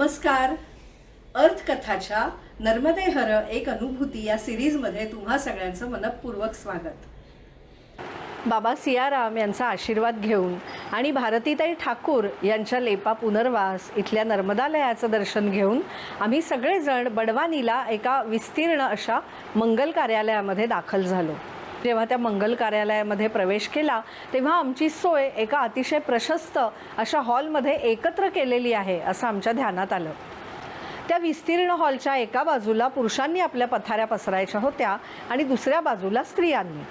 नमस्कार. अर्थकथाच्या नर्मदे हर एक अनुभूती या सिरीजमध्ये तुम्हा सगळ्यांचं मनपूर्वक स्वागत. बाबा सियाराम यांचा आशीर्वाद घेऊन आणि भारतीताई ठाकूर यांच्या लेपा पुनर्वास इथल्या नर्मदालयाचं दर्शन घेऊन आम्ही सगळेजण बडवानीला एका विस्तीर्ण अशा मंगल कार्यालयामध्ये दाखल झालो. जेव्हा त्या मंगल कार्यालयामध्ये प्रवेश केला तेव्हा आमची सोय एका अतिशय प्रशस्त अशा हॉलमध्ये एकत्र केलेली आहे असं आमच्या ध्यानात आलं. त्या विस्तीर्ण हॉलच्या एका बाजूला पुरुषांनी आपल्या पथाऱ्या पसरायच्या होत्या आणि दुसऱ्या बाजूला स्त्रियांनी.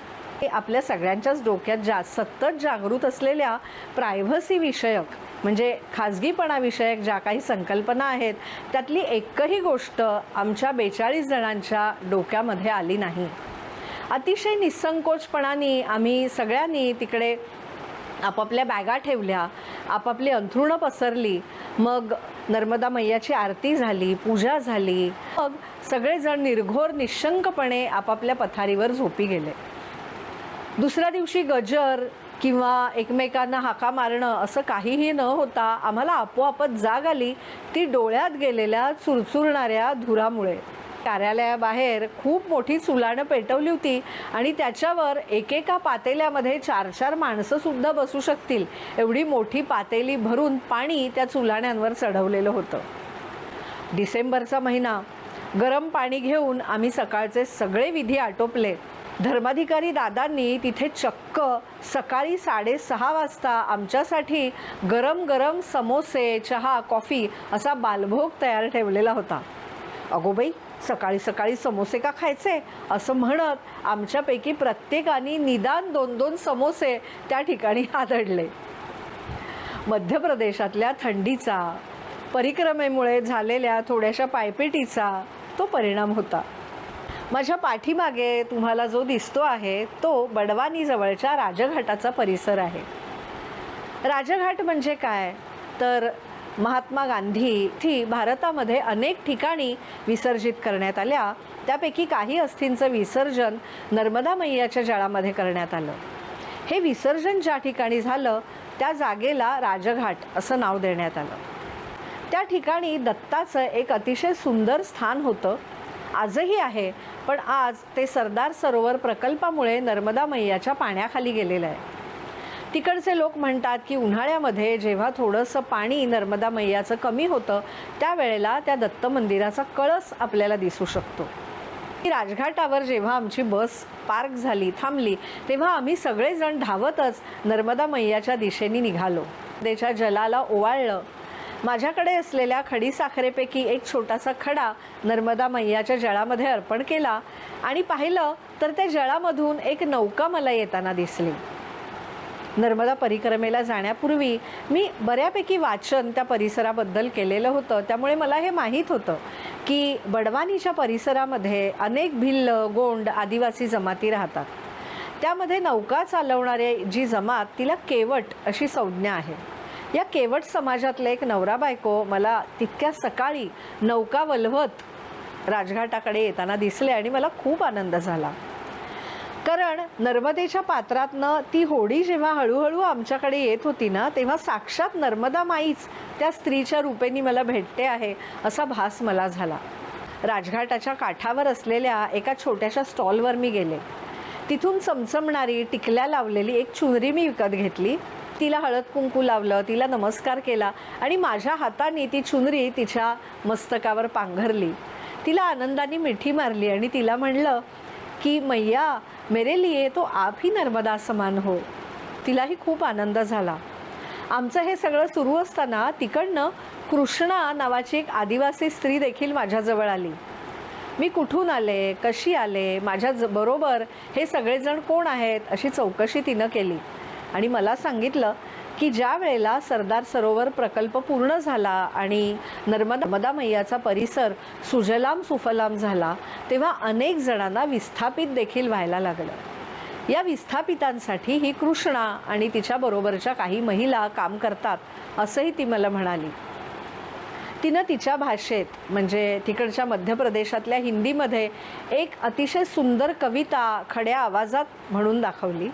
हे आपल्या सगळ्यांच्याच डोक्यात जा सतत जागृत असलेल्या प्रायव्हसी विषयक म्हणजे खाजगीपणाविषयक ज्या काही संकल्पना आहेत त्यातली एकही गोष्ट आमच्या बेचाळीस जणांच्या डोक्यामध्ये आली नाही. अतिशय निसंकोचपणाने आम्ही सगळ्यांनी तिकडे आपापल्या बॅगा ठेवल्या आपापली अंथरुणं पसरली मग नर्मदा मैयाची आरती झाली पूजा झाली. मग सगळेजण निर्घोर निशंकपणे आपापल्या पथारीवर झोपी गेले. दुसऱ्या दिवशी गजर किंवा एकमेकांना हाका मारणं असं काहीही न होता आम्हाला आपोआपच जाग आली. ती डोळ्यात गेलेल्या चुरचुरणाऱ्या धुरामुळे. कार्यालयाबाहेर खूप मोठी चुलानं पेटवली होती आणि त्याच्यावर एकेका पातेल्यामध्ये चार चार माणसंसुद्धा बसू शकतील. एवढी मोठी पातेली भरून पाणी त्या चुलाण्यांवर चढवलेलं होतं. डिसेंबरचा महिना. गरम पाणी घेऊन आम्ही सकाळचे सगळे विधी आटोपले. धर्माधिकारी दादांनी तिथे चक्क सकाळी साडेसहा वाजता आमच्यासाठी गरम गरम समोसे चहा कॉफी असा बालभोग तयार ठेवलेला होता. अगोबाई सकाळी सकाळी समोसे का खायचे? असं म्हणत आमच्यापैकी प्रत्येकाने निदान दोन दोन समोसे त्या ठिकाणी आदळले. मध्य प्रदेशातल्या थंडीचा परिक्रमेमुळे झालेल्या थोड्याशा पायपेटीचा तो परिणाम होता. माझ्या पाठीमागे तुम्हाला जो दिसतो आहे तो बडवानीजवळच्या राजघाटाचा परिसर आहे. राजघाट म्हणजे काय? तर महात्मा गांधी थी भारतामध्ये अनेक ठिकाणी विसर्जित करण्यात आल्या. त्यापैकी काही अस्थींचं विसर्जन नर्मदा मैयाच्या जळामध्ये करण्यात आलं. हे विसर्जन ज्या ठिकाणी झालं त्या जागेला राजघाट असं नाव देण्यात आलं. त्या ठिकाणी दत्ताचं एक अतिशय सुंदर स्थान होतं. आजही आहे पण आज ते सरदार सरोवर प्रकल्पामुळे नर्मदा मैयाच्या पाण्याखाली गेलेलं आहे. तिकडचे लोक म्हणतात की उन्हाळ्यामध्ये जेव्हा थोडंसं पाणी नर्मदा मैयाचं कमी होतं त्यावेळेला त्या दत्त मंदिराचा कळस आपल्याला दिसू शकतो. राजघाटावर जेव्हा आमची बस पार्क झाली थांबली तेव्हा आम्ही सगळेजण धावतच नर्मदा मैयाच्या दिशेने निघालो. त्याच्या जलाला ओवाळलं. माझ्याकडे असलेल्या खडीसाखरेपैकी एक छोटासा खडा नर्मदा मैयाच्या जळामध्ये अर्पण केला आणि पाहिलं तर त्या जळामधून एक नौका मला येताना दिसली. नर्मदा परिक्रमेला जाण्यापूर्वी मी बऱ्यापैकी वाचन त्या परिसराबद्दल केलेलं होतं. त्यामुळे मला हे माहीत होतं की बडवानीच्या परिसरामध्ये अनेक भिल्ल गोंड आदिवासी जमाती राहतात. त्यामध्ये नौका चालवणारे जी जमात तिला केवट अशी संज्ञा आहे. या केवट समाजातले एक नवरा बायको मला तितक्या सकाळी नौका वलवत राजघाटाकडे येताना दिसले आणि मला खूप आनंद झाला. कारण नर्मदेच्या पात्रातनं ती होडी जेव्हा हळूहळू आमच्याकडे येत होती ना तेव्हा साक्षात नर्मदा माईच त्या स्त्रीच्या रूपेनी मला भेटते आहे असा भास मला झाला. राजघाटाच्या काठावर असलेल्या एका छोट्याशा स्टॉलवर मी गेले. तिथून चमचमणारी टिकल्या लावलेली एक चुनरी मी विकत घेतली. तिला हळद कुंकू लावलं तिला नमस्कार केला आणि माझ्या हाताने ती चुनरी तिच्या मस्तकावर पांघरली. तिला आनंदाने मिठी मारली आणि तिला म्हणलं की मैया मेरे लिए तो आप ही नर्मदा समान हो. तिलाही खूप आनंद झाला. आमचं हे सगळं सुरू असताना तिकडनं कृष्णा नावाची एक आदिवासी स्त्री देखील माझ्याजवळ आली. मी कुठून आले कशी आले माझ्या ज बरोबर हे सगळेजण कोण आहेत अशी चौकशी तिनं केली. आणि मला सांगितलं की ज्या वेळेला सरदार सरोवर प्रकल्प पूर्ण झाला आणि नर्मदा मैयाचा परिसर सुजलाम सुफलाम झाला तेव्हा अनेक जणांना विस्थापित देखील व्हायला लागलं. या विस्थापितांसाठी ही कृष्णा आणि तिच्याबरोबरच्या काही महिला काम करतात असंही ती मला म्हणाली. तिनं तिच्या भाषेत म्हणजे तिकडच्या मध्य प्रदेशातल्या हिंदीमध्ये एक अतिशय सुंदर कविता खड्या आवाजात म्हणून दाखवली.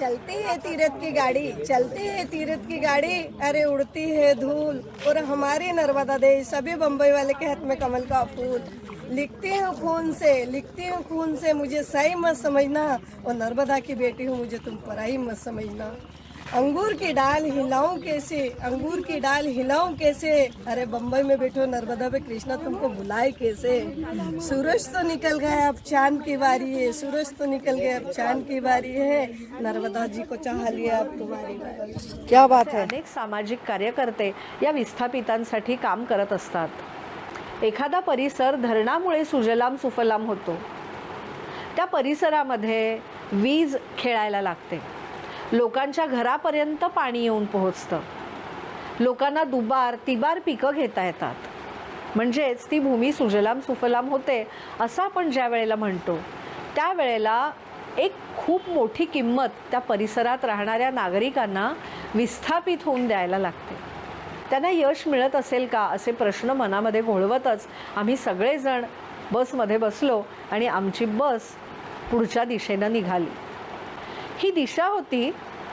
चलती है तीरथ की गाड़ी, चलती है तीरथ की गाड़ी। अरे, उड़ती है धूल। और हमारे नर्मदा दे सभी बम्बई वाले के हाथ में कमल का फूल। लिखती हूँ खून से, लिखती हूँ खून से, मुझे सही मत समझना। और नर्मदा की बेटी हूँ मुझे तुम पराई मत समझना। अंगूर की डाल हिलाऊं कैसे? अंगूर की डाल हिलाऊं कैसे? अरे बम्बई में बैठो नर्मदा पे कृष्णा तुमको बुलाए कैसे? सूरज तो निकल गया अब चांद की बारी है। सूरज तो निकल गया अब चांद की बारी है। नर्मदा जी को चाह लिया अब तुम्हारी बारी। क्या बात है? अनेक सामाजिक कार्यकर्ते या विस्थापितांसाठी काम करत असतात. एखादा परिसर धरणामुळे सुजलाम सुफलाम होतो. त्या परिसरामध्ये वीज खेळायला लागते. लोकांच्या घरापर्यंत पाणी येऊन पोहोचतं. लोकांना दुबार तिबार पिकं घेता येतात. म्हणजेच ती भूमी सुजलाम सुफलाम होते असं आपण ज्या वेळेला म्हणतो त्यावेळेला एक खूप मोठी किंमत त्या परिसरात राहणाऱ्या नागरिकांना विस्थापित होऊन द्यायला लागते. त्यांना यश मिळत असेल का असे प्रश्न मनामध्ये घोळवतच आम्ही सगळेजण बसमध्ये बसलो आणि आमची बस पुढच्या दिशेनं निघाली. ही दिशा होती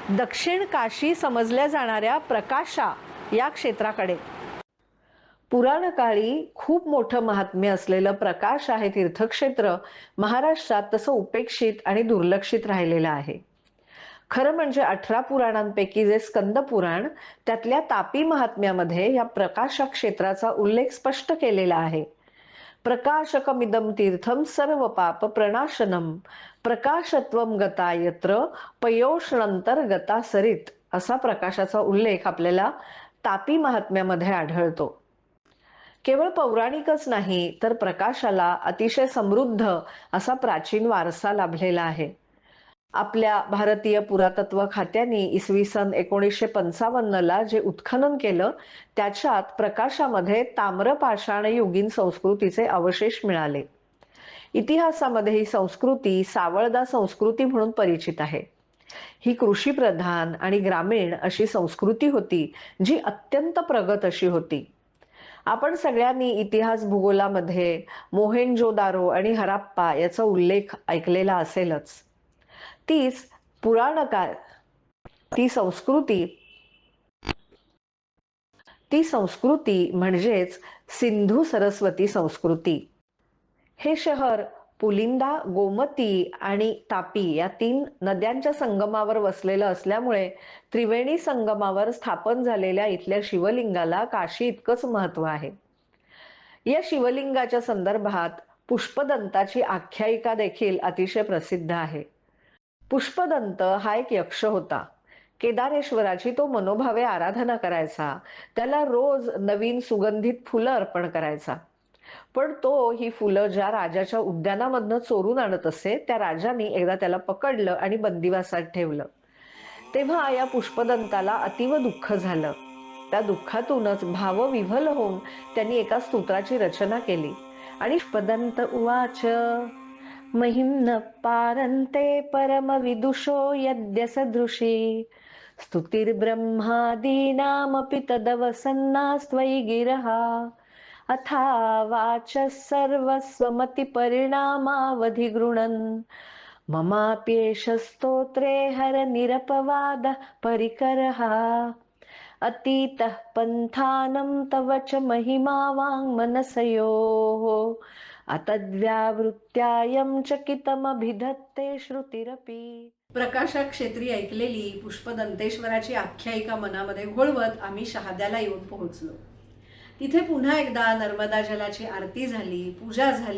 दक्षिण काशी समजल्या जाणाऱ्या प्रकाशा या क्षेत्राकडे. पुराणकाळी खूप मोठं महात्म्य असलेलं प्रकाश आहे तीर्थक्षेत्र महाराष्ट्रात तसं उपेक्षित आणि दुर्लक्षित राहिलेलं आहे. खरं म्हणजे अठरा पुराणांपैकी जे स्कंद पुराण त्यातल्या तापी महात्म्यामध्ये या प्रकाशा क्षेत्राचा उल्लेख स्पष्ट केलेला आहे. प्रकाशकमिदम तीर्थम सर्व पाप प्रणाशनम प्रकाशत्वम गता यत्र पयोषणंतर गता सरित। असा प्रकाशाचा उल्लेख आपल्याला तापी महात्म्यामध्ये आढळतो. केवळ पौराणिकच नाही तर प्रकाशाला अतिशय समृद्ध असा प्राचीन वारसा लाभलेला आहे. आपल्या भारतीय पुरातत्व खात्याने इसवी सन एकोणीसशे पंचावन्नला जे उत्खनन केलं त्याच्यात प्रकाशामध्ये ताम्रपाषाण युगीन संस्कृतीचे अवशेष मिळाले. इतिहासामध्ये ही संस्कृती सावळदा संस्कृती म्हणून परिचित आहे. ही कृषीप्रधान आणि ग्रामीण अशी संस्कृती होती जी अत्यंत प्रगत अशी होती. आपण सगळ्यांनी इतिहास भूगोलामध्ये मोहेंजोदारो आणि हराप्पा याचा उल्लेख ऐकलेला असेलच. तीच पुराणकाळ ती संस्कृती ती संस्कृती म्हणजेच सिंधू सरस्वती संस्कृती. हे शहर पुलिंदा गोमती आणि तापी या तीन नद्यांच्या संगमावर वसलेलं असल्यामुळे त्रिवेणी संगमावर स्थापन झालेल्या इथल्या शिवलिंगाला काशी इतकंच महत्त्व आहे. या शिवलिंगाच्या संदर्भात पुष्पदंताची आख्यायिका देखील अतिशय प्रसिद्ध आहे. पुष्पदंत हा एक यक्ष होता. केदारेश्वराची तो मनोभावे आराधना करायचा. त्याला रोज नवीन सुगंधित फुलं अर्पण करायचा. पण तो ही फुलं ज्या राजाच्या उद्यानामधनं चोरून आणत असे त्या राजाने एकदा त्याला पकडलं आणि बंदिवासात ठेवलं. तेव्हा या पुष्पदंताला अतीव दुःख झालं. त्या दुःखातूनच भावविव्हल होऊन त्यांनी एका स्तोत्राची रचना केली. आणि पदंत उवाच. महिम्न पारन्ते परमविदुषो यद्य सदृशी स्तुतिर्ब्रह्मादीनामपि तदवसन्नास्त्वयि गिरः। अथा वाचः सर्वस्वमतिपरिणामावधि गृणन् ममाप्येष स्तोत्रे हर निरपवादः परिकरः। अतीतः पन्थानं तव च महिमा वाङ्मनसयोः अतद्व्यावृत्त्यायं चकितमभिधत्ते श्रुतिरपी। प्रकाशा क्षेत्री ऐकलेली पुष्पदंतेश्वराची आख्यायिका मनामध्ये घोळवत आम्ही शहाद्याला येऊन पोहोचलो. तिथे पुन्हा एकदा नर्मदा जलाची आरती झाली पूजा झाली.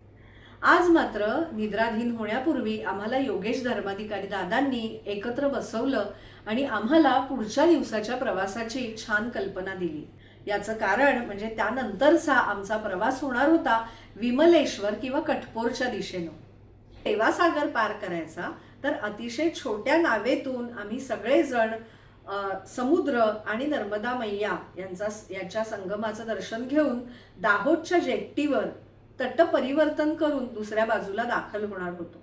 आज मात्र निद्राधीन होण्यापूर्वी आम्हाला योगेश धर्माधिकारी दादांनी एकत्र बसवलं आणि आम्हाला पुढच्या दिवसाच्या प्रवासाची छान कल्पना दिली. याचं कारण म्हणजे त्यानंतरचा आमचा प्रवास होणार होता विमलेश्वर किंवा कठपोरच्या दिशेनं. सेवासागर पार करायचा तर अतिशय छोट्या नावेतून आम्ही सगळेजण समुद्र आणि नर्मदा मैया यांचा याच्या संगमाचं दर्शन घेऊन दाहोदच्या जेट्टीवर तटपरिवर्तन करून दुसऱ्या बाजूला दाखल होणार होतो.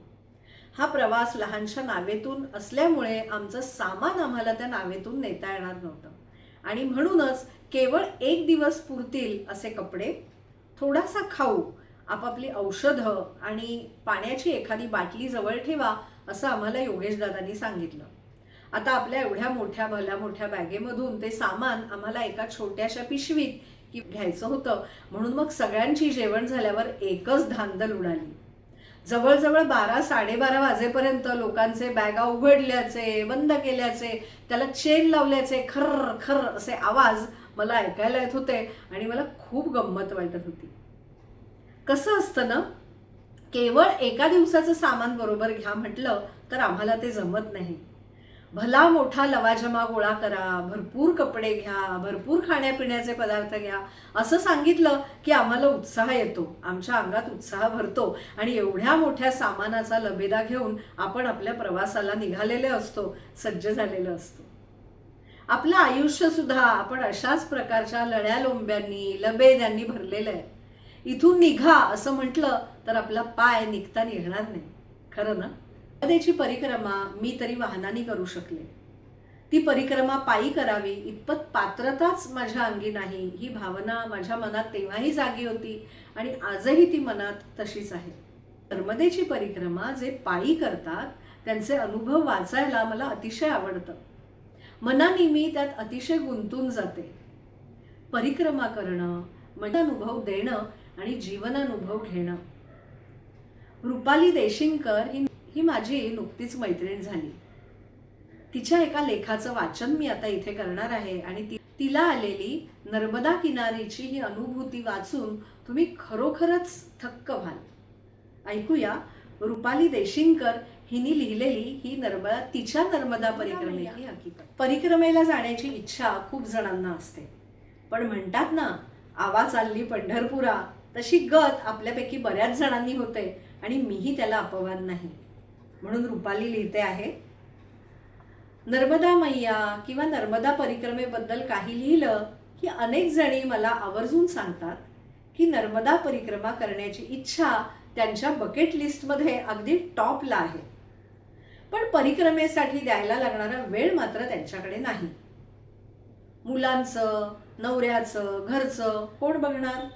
हा प्रवास लहानशा नावेतून असल्यामुळे आमचं सामान आम्हाला त्या नावेतून नेता येणार नव्हतं. आणि म्हणूनच केवळ एक दिवस पुरतील असे कपडे थोडासा खाऊ आपापली औषधं आणि पाण्याची एखादी बाटली जवळ ठेवा असं आम्हाला योगेश दादांनी सांगितलं. आता आपल्या एवढ्या मोठ्या भल्या मोठ्या बॅगेमधून ते सामान आम्हाला एका छोट्याशा पिशवीत की घ्यायचं होतं म्हणून मग सगळ्यांची जेवण झाल्यावर एकच धांदल उडाली. जवळजवळ बारा साडेबारा वाजेपर्यंत लोकांचे बॅगा उघडल्याचे बंद केल्याचे त्याला चेन लावल्याचे खर खर असे आवाज मला ऐकायला येत होते आणि मला खूप गंमत वाटत होती. कसं असतं ना केवळ एका दिवसाचं सामान बरोबर घ्या म्हटलं तर आम्हाला ते जमत नाही. भला मोठा लवाजमा गोळा करा भरपूर कपडे घ्या भरपूर खाण्यापिण्याचे पदार्थ घ्या. असं सांगितलं की आम्हाला उत्साह येतो. आमच्या अंगात उत्साह भरतो आणि एवढ्या मोठ्या सामानाचा लबेदा घेऊन आपण आपल्या प्रवासाला निघालेले असतो सज्ज झालेलं असतो. आपलं आयुष्य सुद्धा आपण अशाच प्रकारच्या लढ्या लोंब्यांनी लबेद्यांनी भरलेलं आहे. इथून निघा असं म्हटलं तर आपला पाय निघता निघणार नाही. खरं ना? त्याची परिक्रमा मी तरी वाहनाने करू शकले. ती परिक्रमा पायी करावी इतपत पात्रताच माझ्या अंगी नाही ही भावना माझ्या मनात तेव्हाही जागी होती आणि आजही ती मनात तशीच आहे. नर्मदेची परिक्रमा जे पायी करतात त्यांचे अनुभव वाचायला मला अतिशय आवडतं. मनाने मी त्यात अतिशय गुंतून जाते. परिक्रमा करणं म्हणजे अनुभव देणं आणि जीवनानुभव घेणं. रुपाली देशिंकर ही ही माझी नुकतीच मैत्रीण झाली. तिच्या एका लेखाचं वाचन मी आता इथे करणार आहे आणि ती तिला आलेली नर्मदा किनारीची ही अनुभूती वाचून तुम्ही खरोखरच थक्क व्हाल. ऐकूया रुपाली देशिंकर हिने लिहिलेली ही नर्मदा तिच्या नर्मदा परिक्रमेची हकीकत. परिक्रमेला जाण्याची इच्छा खूप जणांना असते. पण म्हणतात ना आवा चालली पंढरपुरा. तशी गत आपल्यापैकी बऱ्याच जणांनी होते आणि मीही त्याला अपवाद नाही. म्हणून रुपाली लिहिते आहे नर्मदा मैया किंवा नर्मदा परिक्रमेबद्दल काही लिहिलं की अनेक जणी मला आवर्जून सांगतात की नर्मदा परिक्रमा करण्याची इच्छा त्यांच्या बकेट लिस्टमध्ये अगदी टॉपला आहे. पण परिक्रमेसाठी द्यायला लागणारा वेळ मात्र त्यांच्याकडे नाही. मुलांचं नवऱ्याचं घरचं कोण बघणार?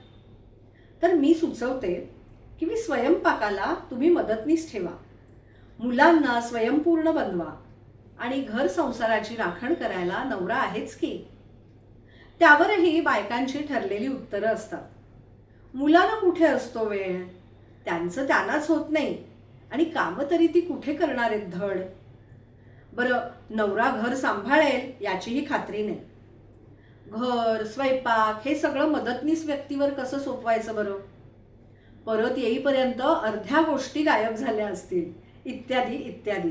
तर मी सुचवते की मी स्वयंपाकाला तुम्ही मदतनीस ठेवा. मुलांना स्वयंपूर्ण बनवा आणि घर संसाराची राखण करायला नवरा आहेच की? त्यावरही बायकांची ठरलेली उत्तरं असतात. मुलांना कुठे असतो वेळ? त्यांचं त्यांनाच होत नाही. आणि कामं तरी ती कुठे करणार आहेत धड? बरं नवरा घर सांभाळेल याचीही खात्री नाही. घर स्वयंपाक हे सगळं मदतनीस व्यक्तीवर कसं सोपवायचं बरं? परत येईपर्यंत अर्ध्या गोष्टी गायब झाल्या असतील. इत्यादी इत्यादी.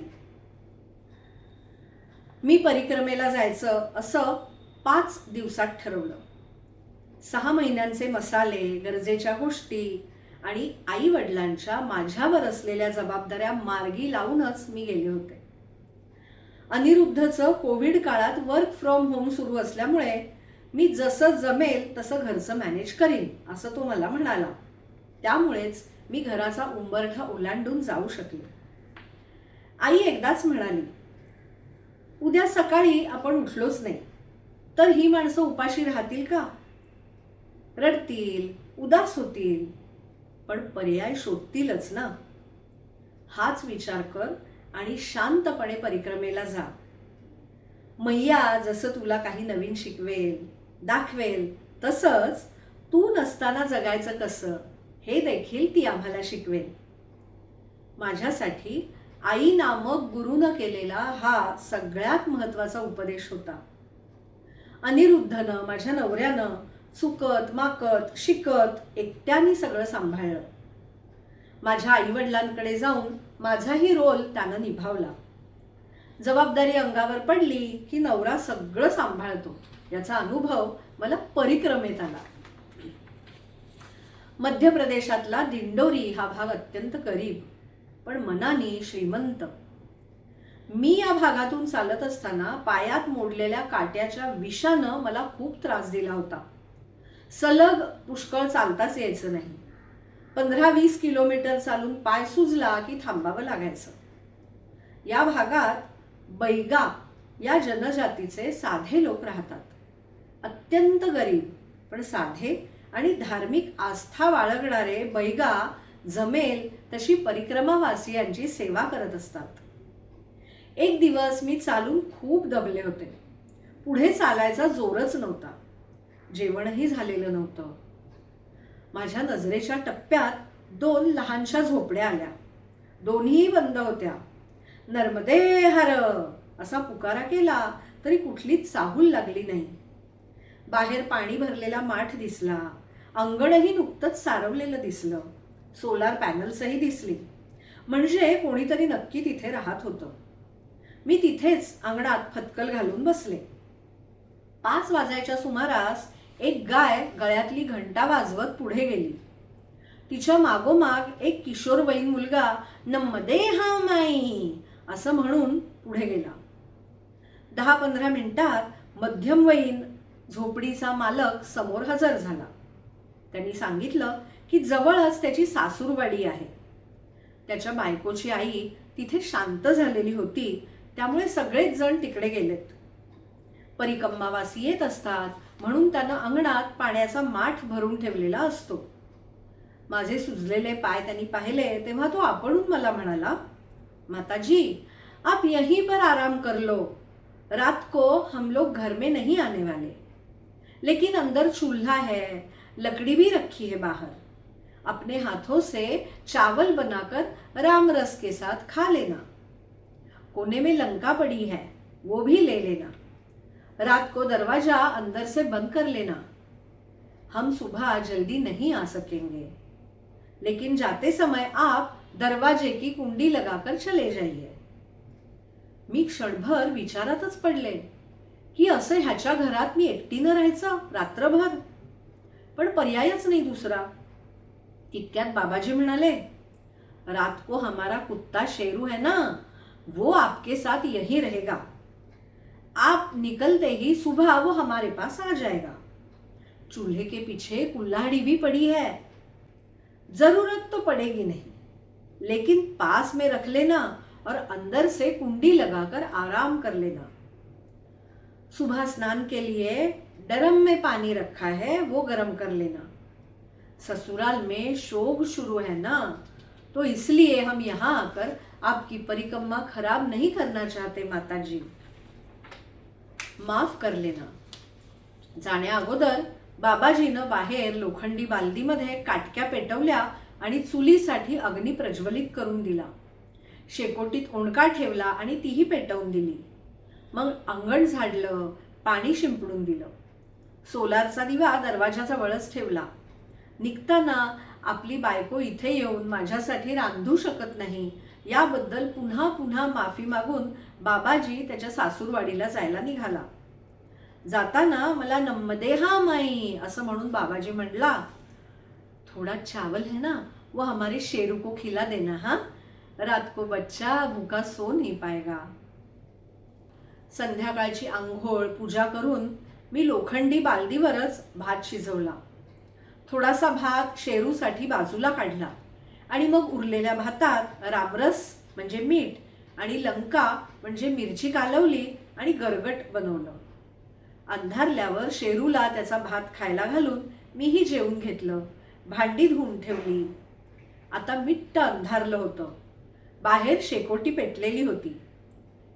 मी परिक्रमेला जायचं असं पाच दिवसात ठरवलं. सहा महिन्यांचे मसाले गरजेच्या गोष्टी आणि आई वडिलांच्या माझ्यावर असलेल्या जबाबदाऱ्या मार्गी लावूनच मी गेले होते. अनिरुद्धचं कोविड काळात वर्क फ्रॉम होम सुरू असल्यामुळे मी जसं जमेल तसं घरचं मॅनेज करीन असं तो मला म्हणाला. त्यामुळेच मी घराचा उंबरठा ओलांडून जाऊ शकले. आई एकदाच म्हणाली उद्या सकाळी आपण उठलोच नाही तर ही माणसं उपाशी राहतील का? रडतील उदास होतील पण पर्याय शोधतीलच ना. हाच विचार कर आणि शांतपणे परिक्रमेला जा. मैया जसं तुला काही नवीन शिकवेल दाखवेल. तसंच तू नसताना जगायचं कसं हे देखील ती आम्हाला शिकवेल. माझ्यासाठी आई नामक गुरुनं केलेला हा सगळ्यात महत्त्वाचा उपदेश होता. अनिरुद्धनं माझ्या नवऱ्यानं चुकत माकत शिकत एकट्याने सगळं सांभाळलं. माझ्या आईवडिलांकडे जाऊन माझाही रोल त्यानं निभावला. जबाबदारी अंगावर पडली की नवरा सगळं सांभाळतो. याचा अनुभव मला परिक्रमेत आला. मध्य प्रदेशातला दिंडोरी हा भाग अत्यंत गरीब पण मनाने श्रीमंत. मी या भागातून चालत असताना पायात मोडलेल्या काट्याच्या विषानं मला खूप त्रास दिला होता. सलग पुष्कळ चालताच यायचं नाही. पंधरा वीस किलोमीटर चालून पाय सुजला की थांबावं लागायचं. या भागात बैगा या जनजातीचे साधे लोक राहतात. अत्यंत गरीब पण साधे आणि धार्मिक आस्था बाळगणारे बैगा जमेल तशी परिक्रमावासियांची सेवा करत असतात. एक दिवस मी चालून खूप दबले होते. पुढे चालायचा जोरच नव्हता. जेवणही झालेलं नव्हतं. माझ्या नजरेच्या टप्प्यात दोन लहानशा झोपड्या आल्या. दोन्ही बंद होत्या. नर्मदे हर! असा पुकारा केला तरी कुठलीच चाहूल लागली नाही. बाहेर पाणी भरलेला माठ दिसला. अंगणही नुकतंच सारवलेलं दिसलं. सोलार पॅनल्सही दिसली. म्हणजे कोणीतरी नक्की तिथे राहत होतं. मी तिथेच अंगणात फतकल घालून बसले. पाच वाजायच्या सुमारास एक गाय गळ्यातली घंटा वाजवत पुढे गेली. तिच्या मागोमाग एक किशोरवयीन मुलगा नम्मदे हा माई असं म्हणून पुढे गेला. दहा पंधरा मिनिटात मध्यमवयीन झोपडीचा मालक समोर हजर झाला. त्यांनी सांगितलं की जवळच त्याची सासूरवाडी आहे. त्याच्या बायकोची आई तिथे शांत झालेली होती त्यामुळे सगळेच जण तिकडे गेलेत. परिकम्मावासी येत असतात म्हणून त्यानं अंगणात पाण्याचा माठ भरून ठेवलेला असतो. माझे सुजलेले पाय त्यांनी पाहिले तेव्हा तो आपणून मला म्हणाला माताजी आप यहीं पर आराम कर लो. रात को हम लोग घर में नहीं आने वाले. लेकिन अंदर चूल्हा है, लकड़ी भी रखी है बाहर। अपने हाथों से चावल बनाकर राम रस के साथ खा लेना। कोने में लंका पड़ी है, वो भी ले लेना। रात को दरवाज़ा अंदर से बंद कर लेना। हम सुबह जल्दी नहीं आ सकेंगे। लेकिन जाते समय आप दरवाजे की कुंडी लगाकर चले जाइए। मी क्षणभर विचारातच पडले। की असं ह्याच्या घरात मी एकटीनं राहायचं? रात्रभर. पण पर्यायच नाही दुसरा. इतक्यात बाबाजी म्हणाले रात को हमारा कुत्ता शेरू है ना? वो आपके साथ यही रहेगा. आप निकलते ही सुबह वो हमारे पास आ जाएगा. चूल्हे के पीछे कुल्हाड़ी भी पड़ी है। जरूरत तो पड़ेगी नहीं लेकिन पास में रख लेना और अंदर से कुंडी लगाकर आराम कर लेना। सुबह स्नान के लिए डरम में पानी रखा है वो गर्म कर लेना। ससुराल में शोक शुरू है ना तो इसलिए हम यहाँ आकर आपकी परिक्रमा खराब नहीं करना चाहते माता जी माफ कर लेना। जाण्या अगोदर बाबाजीनं बाहेर लोखंडी बालदीमध्ये काटक्या पेटवल्या आणि चुलीसाठी अग्नी प्रज्वलित करून दिला. शेकोटीत ओंडका ठेवला आणि तीही पेटवून दिली. मग अंगण झाडलं पाणी शिंपडून दिलं. सोलारचा दिवा दरवाजाजवळच ठेवला. निघताना आपली बायको इथे येऊन माझ्यासाठी रांधू शकत नाही याबद्दल पुन्हा पुन्हा माफी मागून बाबाजी त्याच्या सासूरवाडीला जायला निघाला. जाताना मला नम्मदे हा माई असं म्हणून बाबाजी म्हणला थोड़ा चावल है ना वो हमारे शेरू को खिला देना हा? रात को बच्चा भूखा सो नहीं पाएगा. संध्याकाळची आंघोळ पूजा करून मी लोखंडी बालदीवरच भात शिजवला. थोडासा भात शेरूसाठी बाजूला काढला आणि मग उरलेल्या भातात रामरस म्हणजे मीठ आणि लंका म्हणजे मिरची कालवली आणि गरगट बनवलं. अंधारल्यावर शेरूला त्याचा भात खायला घालून मीही जेवून घेतलं. भांडी धुवून ठेवली. आता मिट्ट अंधारलं होतं. बाहेर शेकोटी पेटलेली होती.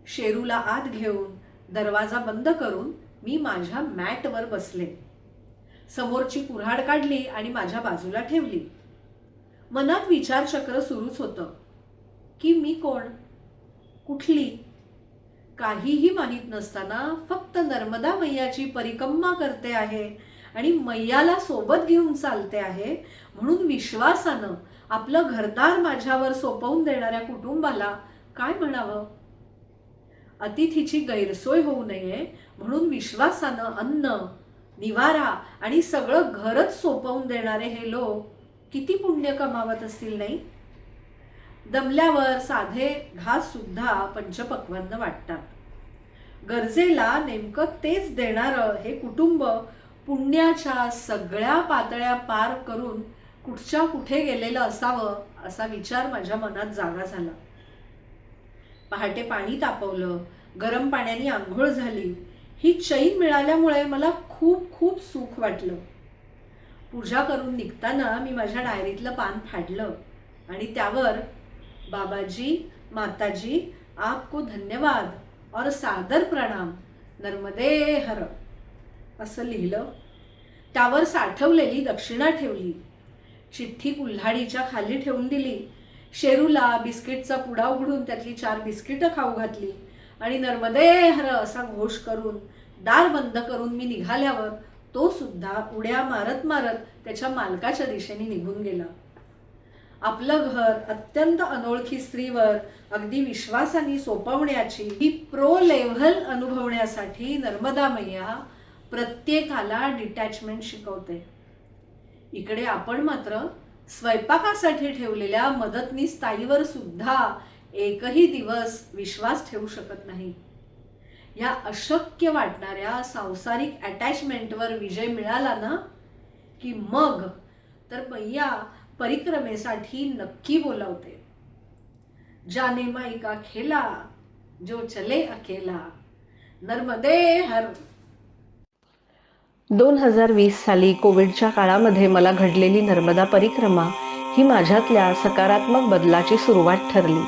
शेरूला आत घेऊन दरवाजा बंद करून मी माझ्या मॅटवर बसले. समोरची कुऱ्हाड काढली आणि माझ्या बाजूला ठेवली. मनात विचारचक्र सुरूच होतं. की मी कोण? कुठली? काहीही माहीत नसताना फक्त नर्मदा मैयाची परिकम्मा करते आहे आणि मैयाला सोबत घेऊन चालते आहे म्हणून विश्वासानं आपलं घरदार माझ्यावर सोपवून देणाऱ्या कुटुंबाला काय म्हणावं? अतिथीची गैरसोय होऊ नये म्हणून विश्वासानं अन्न निवारा आणि सगळं घरच सोपवून देणारे हे लोक किती पुण्य कमावत असतील नाही? दमल्यावर साधे घाससुद्धा पंचपक्वान्न वाटतात. गरजेला नेमकं तेच देणारं हे कुटुंब पुण्याच्या सगळ्या पातळ्या पार करून कुठच्या कुठे गेलेलं असावं असा विचार माझ्या मनात जागा झाला. पहाटे पाणी तापवलं गरम पाण्याने आंघोळ झाली. ही चैन मिळाल्यामुळे मला खूप खूप सुख वाटलं. पूजा करून निघताना मी माझ्या डायरीतलं पान फाडलं आणि त्यावर बाबाजी माताजी आपको धन्यवाद और सादर प्रणाम नर्मदे हर. असं लिहिलं. त्यावर साठवलेली दक्षिणा ठेवली. चिठ्ठी कुल्हाडीच्या खाली ठेवून दिली. शेरूला बिस्किटचा पुडा उघडून त्यातली चार बिस्किटं खाऊ घातली. आणि नर्मदे हर असा घोष करून दार बंद करून मी निघाल्यावर तो सुद्धा उड्या मारत मारत त्याच्या मालकाच्या दिशेने निघून गेला. आपलं घर अत्यंत अनोळखी स्त्रीवर अगदी विश्वासाने सोपवण्याची ही प्रो लेव्हल अनुभवण्यासाठी नर्मदा मैया प्रत्येकाला डिटॅचमेंट शिकवते. इकडे आपण मात्र स्वयंपाकासाठी ठेवलेल्या मदतनीस ताईवर सुद्धा एकही दिवस विश्वास ठेवू शकत नाही. या अशक्य वाटणाऱ्या सांसारिक अटॅचमेंटवर विजय मिळाला ना की मग तर मैया परिक्रमेसाठी नक्की बोलावते. जाने माई का खेला जो चले अकेला नर्मदे हर दोन हजार वीस साली कोविडच्या काळामध्ये मला घडलेली नर्मदा परिक्रमा ही माझ्यातल्या सकारात्मक बदलाची सुरुवात ठरली.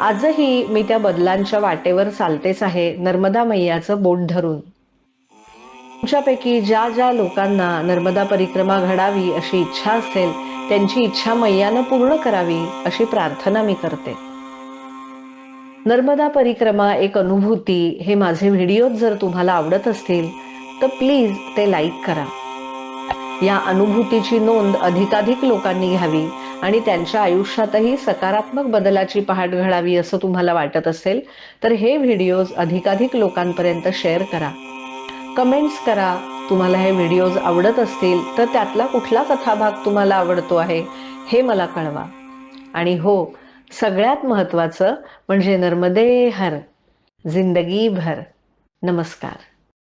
आजही मी त्या बदलांच्या वाटेवर चालतेच आहे नर्मदा मैयाचं बोट धरून. तुमच्यापैकी ज्या ज्या लोकांना नर्मदा परिक्रमा घडावी अशी इच्छा असेल त्यांची इच्छा मैयानं पूर्ण करावी अशी प्रार्थना मी करते. नर्मदा परिक्रमा एक अनुभूती हे माझे व्हिडिओ जर तुम्हाला आवडत असतील तर प्लीज ते लाईक करा. या अनुभूतीची नोंद अधिकाधिक लोकांनी घ्यावी आणि त्यांच्या आयुष्यातही सकारात्मक बदलाची पहाट घडावी असं तुम्हाला वाटत असेल तर हे व्हिडिओज अधिकाधिक लोकांपर्यंत शेअर करा. कमेंट्स करा तुम्हाला हे व्हिडिओज आवडत असतील तर त्यातला कुठला कथाभाग तुम्हाला आवडतो आहे हे मला कळवा. आणि हो सगळ्यात महत्त्वाचं म्हणजे नर्मदे हर जिंदगी भर नमस्कार.